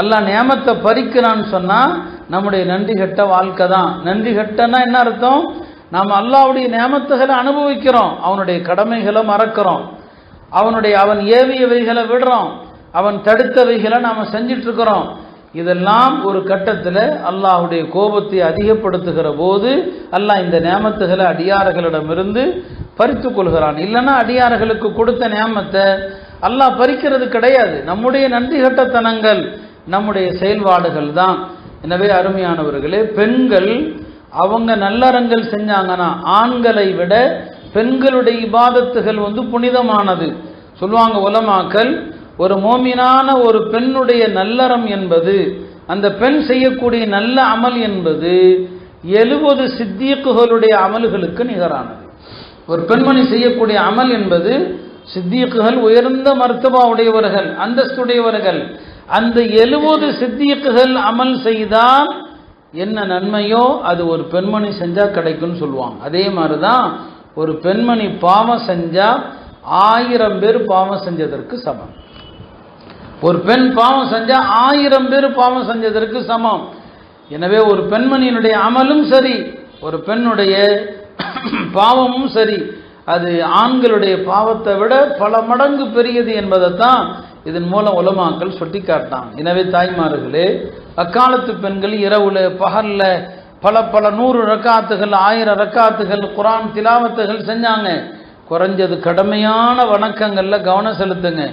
அல்லாஹ் நியமத்தை பறிக்கிறான்னு சொன்னால் நம்முடைய நன்றி கெட்ட வாழ்க்கை தான். நன்றி கெட்டன்னா என்ன அர்த்தம்? நாம் அல்லாவுடைய நியமத்துகளை அனுபவிக்கிறோம். அவனுடைய கடமைகளை மறக்கிறோம். அவனுடைய அவன் ஏவியவைகளை விடுறோம். அவன் தடுத்தவைகளை நாம் செஞ்சிட்ருக்கிறோம் இதெல்லாம் ஒரு கட்டத்தில் அல்லாஹ்வுடைய கோபத்தை அதிகப்படுத்துகிற போது அல்லாஹ் இந்த நியமத்துகளை அடியார்களிடமிருந்து பறித்து கொள்கிறான். இல்லைன்னா அடியார்களுக்கு கொடுத்த நியமத்தை அல்லாஹ் பறிக்கிறது கிடையாது. நம்முடைய நன்றி கட்டத்தனங்கள் நம்முடைய செயல்பாடுகள் தான். எனவே அருமையானவர்களே பெண்கள் அவங்க நல்லறங்கள் செஞ்சாங்கன்னா ஆண்களை விட பெண்களுடைய இபாதத்துகள் வந்து புனிதமானது. சொல்லுவாங்க உலமாக்கல் ஒரு மோமினான ஒரு பெண்ணுடைய நல்லறம் என்பது அந்த பெண் செய்யக்கூடிய நல்ல அமல் என்பது எழுபது சித்தியக்குகளுடைய அமல்களுக்கு நிகரானது. ஒரு பெண்மணி செய்யக்கூடிய அமல் என்பது சித்தியக்குகள் உயர்ந்த மருத்துவ உடையவர்கள் அந்தஸ்துடையவர்கள் அந்த எழுபது சித்தியக்குகள் அமல் செய்தால் என்ன நன்மையோ அது ஒரு பெண்மணி செஞ்சால் கிடைக்கும்னு சொல்லுவாங்க. அதே மாதிரி தான் ஒரு பெண்மணி பாவம் செஞ்சால் ஆயிரம் பேர் பாவம் செஞ்சதற்கு சமம். ஒரு பெண் பாவம் செஞ்சால் ஆயிரம் பேர் பாவம் செஞ்சதற்கு சமம். எனவே ஒரு பெண்மணியினுடைய அமலும் சரி ஒரு பெண்ணுடைய பாவமும் சரி அது ஆண்களுடைய பாவத்தை விட பல மடங்கு பெரியது என்பதைத்தான் இதன் மூலம் உலமாக்கள் சுட்டி காட்டாங்க. எனவே தாய்மார்களே அக்காலத்து பெண்கள் இரவுல பகல்ல பல பல நூறு ரக்காத்துகள் ஆயிரம் ரக்காத்துகள் குரான் திலாவத்துகள் செஞ்சாங்க. குறைஞ்சது கடமையான வணக்கங்களில் கவனம் செலுத்துங்க.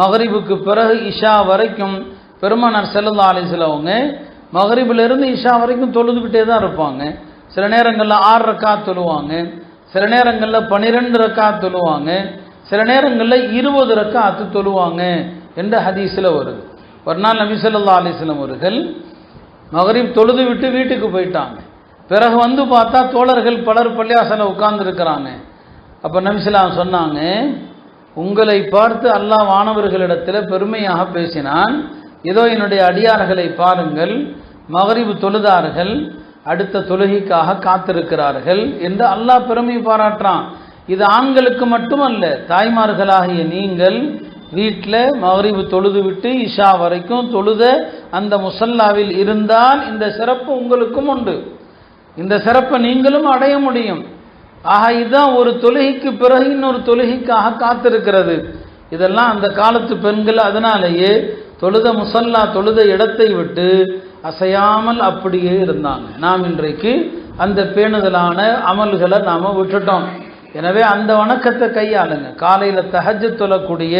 மகரிபுக்கு பிறகு இஷா வரைக்கும் பெருமானார் செல்லல்லா அலிசிலவங்க மகரிபிலிருந்து இஷா வரைக்கும் தொழுதுகிட்டே தான் இருப்பாங்க. சில நேரங்களில் ஆறு ரக்கா தொழுவாங்க. சில நேரங்களில் பனிரெண்டு ரக்கா தொழுவாங்க. சில நேரங்களில் இருபது ரக்காத்து தொழுவாங்க என்ற ஹதீஸில் வருது. ஒரு நாள் நபி ஸல்லல்லாஹு அலைஹி அவர்கள் மகரிப் தொழுது விட்டு வீட்டுக்கு போயிட்டாங்க. பிறகு வந்து பார்த்தா தோழர்கள் பலர் பள்ளியாசல உட்கார்ந்துருக்கிறாங்க. அப்போ நபிசலாம் சொன்னாங்க உங்களை பார்த்து அல்லாஹ் வானவர்களிடத்தில் பெருமையாக பேசினான். ஏதோ என்னுடைய அடியார்களை பாருங்கள். மகரிபு தொழுதார்கள். அடுத்த தொழுகைக்காக காத்திருக்கிறார்கள். என்று அல்லாஹ் பெருமை பாராட்டுறான். இது ஆண்களுக்கு மட்டுமல்ல தாய்மார்களாகிய நீங்கள் வீட்டில் மகரிவு தொழுது விட்டு இஷா வரைக்கும் தொழுத அந்த முசல்லாவில் இருந்தால் இந்த சிறப்பு உங்களுக்கும் உண்டு. இந்த சிறப்பை நீங்களும் அடைய முடியும். ஆக இதுதான் ஒரு தொழுகைக்கு பிறகு இன்னொரு தொழுகைக்காக காத்திருக்கிறது. இதெல்லாம் அந்த காலத்து பெண்கள் அதனாலேயே தொழுத முசல்லா தொழுத இடத்தை விட்டு அசையாமல் அப்படியே இருந்தாங்க. நாம் இன்றைக்கு அந்த பேணுதலான அமல்களை நாம் விட்டுட்டோம். எனவே அந்த வணக்கத்தை கையாளுங்க. காலையில் தஹஜ்ஜு தொழக்கூடிய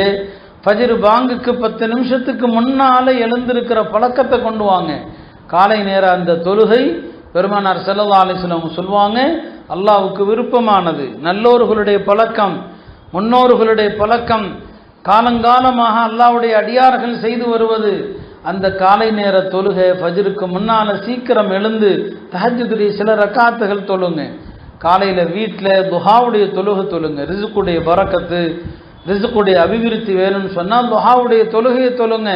ஃபஜிர் பாங்குக்கு பத்து நிமிஷத்துக்கு முன்னால் எழுந்திருக்கிற பழக்கத்தை கொண்டு வாங்க. காலை நேர அந்த தொழுகை பெருமானார் ஸல்லல்லாஹு அலைஹி வஸல்லம் சொல்லுவாங்க அல்லாஹ்வுக்கு விருப்பமானது நல்லோர்களுடைய பழக்கம் முன்னோர்களுடைய பழக்கம் காலங்காலமாக அல்லாவுடைய அடியார்கள் செய்து வருவது. அந்த காலை நேர தொழுகை ஃபஜிருக்கு முன்னால் சீக்கிரம் எழுந்து தஹஜ்ஜுடைய சில ரக்காத்துகள் தொழுங்க. காலையில் வீட்டில் துஹாவுடைய தொழுகை தொழுங்க. ரிசுக்குடைய பறக்கத்து ரிசுக்குடைய அபிவிருத்தி வேணும்னு சொன்னால் துஹாவுடைய தொழுகையை தொழுங்க.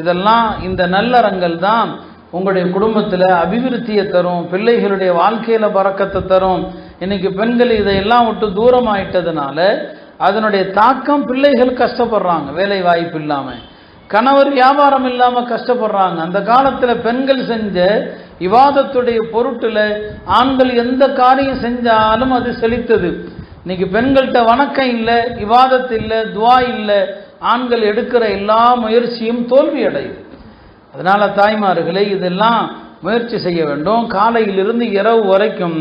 இதெல்லாம் இந்த நல்லறங்கள் தான் உங்களுடைய குடும்பத்தில் அபிவிருத்தியை தரும் பிள்ளைகளுடைய வாழ்க்கையில் பறக்கத்தை தரும். இன்னைக்கு பெண்கள் இதையெல்லாம் விட்டு தூரம் ஆயிட்டதுனால அதனுடைய தாக்கம் பிள்ளைகள் கஷ்டப்படுறாங்க வேலை வாய்ப்பு இல்லாமல் கணவர் வியாபாரம் இல்லாமல் கஷ்டப்படுறாங்க. அந்த காலத்தில் பெண்கள் செஞ்ச விவாதத்துடைய பொருட்டில் ஆண்கள் எந்த காரியம் செஞ்சாலும் அது செழித்தது. இன்னைக்கு பெண்கள்கிட்ட வணக்கம் இல்லை விவாதத்து இல்லை துவா இல்லை ஆண்கள் எடுக்கிற எல்லா முயற்சியும் தோல்வி அடையுது தாய்மார்களே இதெல்லாம் முயற்சி செய்ய வேண்டும். காலையிலிருந்து இரவு வரைக்கும்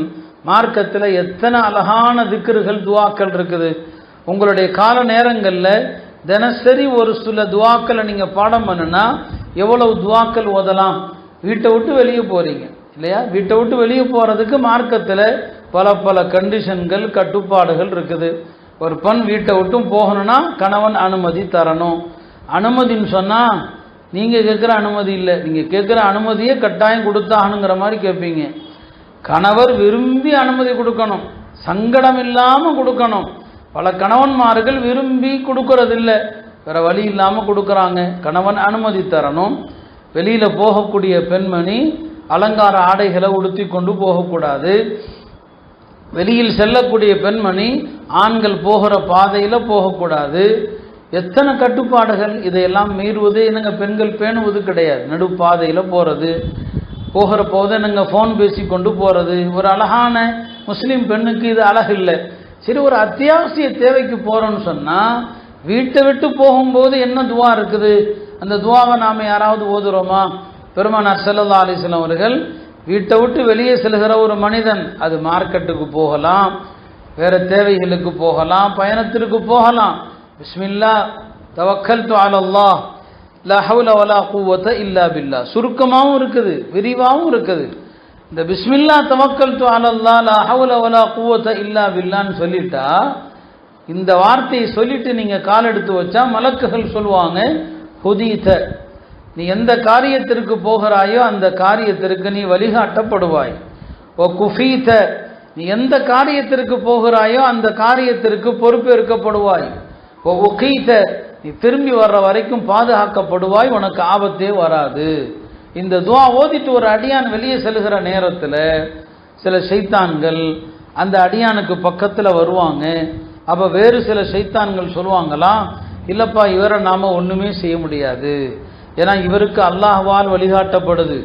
மார்க்கத்தில் எத்தனை அழகான திக்கர்கள் துவாக்கள் இருக்குது. உங்களுடைய கால நேரங்களில் தினசரி ஒரு சில துவாக்களை நீங்கள் பாடம் பண்ணுனா எவ்வளவு துவாக்கள் ஓதலாம்? வீட்டை விட்டு வெளியே போகிறீங்க இல்லையா? வீட்டை விட்டு வெளியே போகிறதுக்கு மார்க்கத்தில் பல பல கண்டிஷன்கள் கட்டுப்பாடுகள் இருக்குது. ஒரு பெண் வீட்டை விட்டும் போகணும்னா கணவன் அனுமதி தரணும். அனுமதின்னு சொன்னால் நீங்கள் கேட்குற அனுமதி இல்லை. நீங்கள் கேட்குற அனுமதியே கட்டாயம் கொடுத்தாகணுங்கிற மாதிரி கேட்பீங்க. கணவர் விரும்பி அனுமதி கொடுக்கணும். சங்கடம் இல்லாமல் கொடுக்கணும். பல கணவன்மார்கள் விரும்பி கொடுக்கறதில்ல. வேற வழி இல்லாமல் கொடுக்குறாங்க. கணவன் அனுமதி தரணும். வெளியில் போகக்கூடிய பெண்மணி அலங்கார ஆடைகளை உடுத்தி கொண்டு போகக்கூடாது. வெளியில் செல்லக்கூடிய பெண்மணி ஆண்கள் போகிற பாதையில் போகக்கூடாது. எத்தனை கட்டுப்பாடுகள்? இதையெல்லாம் மீறுவது என்னங்க? பெண்கள் பேணுவது கிடையாது. நடுப்பாதையில் போகிறது போகிற போது என்னங்க? ஃபோன் பேசி கொண்டு போகிறது ஒரு அழகான முஸ்லீம் பெண்ணுக்கு இது அழகு இல்லை. சரி ஒரு அத்தியாவசிய தேவைக்கு போகிறோன்னு சொன்னால் வீட்டை விட்டு போகும்போது என்ன துவா இருக்குது? அந்த துவாவை நாம் யாராவது ஓதுறோமா? பெருமானார் செல்லல்லா அலிஸ்லாம் அவர்கள் வீட்டை விட்டு வெளியே செல்கிற ஒரு மனிதன் அது மார்க்கெட்டுக்கு போகலாம் வேறு தேவைகளுக்கு போகலாம் பயணத்திற்கு போகலாம். பிஸ்மில்லா தவக்கல் துவாலல்லா அலல்லாஹ் லா வலா இல்லா பில்லா. சுருக்கமாகவும் இருக்குது விரிவாகவும் இருக்குது. இந்த பிஸ்மில்லா தவக்கல் துவாலல்லா அலல்லா லா வலா குவத்த இல்லா பில்லான்னு சொல்லிட்டா இந்த வார்த்தையை சொல்லிட்டு நீங்கள் கால் எடுத்து வச்சா மலக்குகள் சொல்லுவாங்க ஹுதீத நீ எந்த காரியத்திற்கு போகிறாயோ அந்த காரியத்திற்கு நீ வழிகாட்டப்படுவாய். ஓ குஃபீத நீ எந்த காரியத்திற்கு போகிறாயோ அந்த காரியத்திற்கு பொறுப்பேற்கப்படுவாய். ஓ உகீத நீ திரும்பி வர்ற வரைக்கும் பாதுகாக்கப்படுவாய் உனக்கு ஆபத்தே வராது. இந்த துவா ஓதிட்டு ஒரு அடியான் வெளியே செல்கிற நேரத்தில் சில சைத்தான்கள் அந்த அடியானுக்கு பக்கத்தில் வருவாங்க. அப்போ வேறு சில சைத்தான்கள் சொல்லுவாங்களாம் இல்லைப்பா இவரை நாம் ஒன்றுமே செய்ய முடியாது. ஏன்னா இவருக்கு அல்லாஹ்வால் வழிகாட்டப்படுது.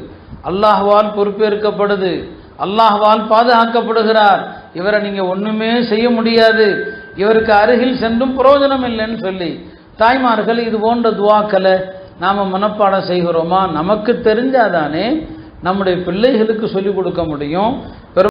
அல்லாஹ்வால் பொறுப்பேற்கப்படுது. அல்லாஹ்வால் பாதுகாக்கப்படுகிறார். இவரை நீங்கள் ஒன்றுமே செய்ய முடியாது. இவருக்கு அருகில் சென்றும் பிரயோஜனம் இல்லைன்னு சொல்லி தாய்மார்கள் இது போன்ற துவாக்களை நாம் மனப்பாடம் செய்கிறோமா? நமக்கு தெரிஞ்சாதானே நம்முடைய பிள்ளைகளுக்கு சொல்லிக் கொடுக்க முடியும். பெரும்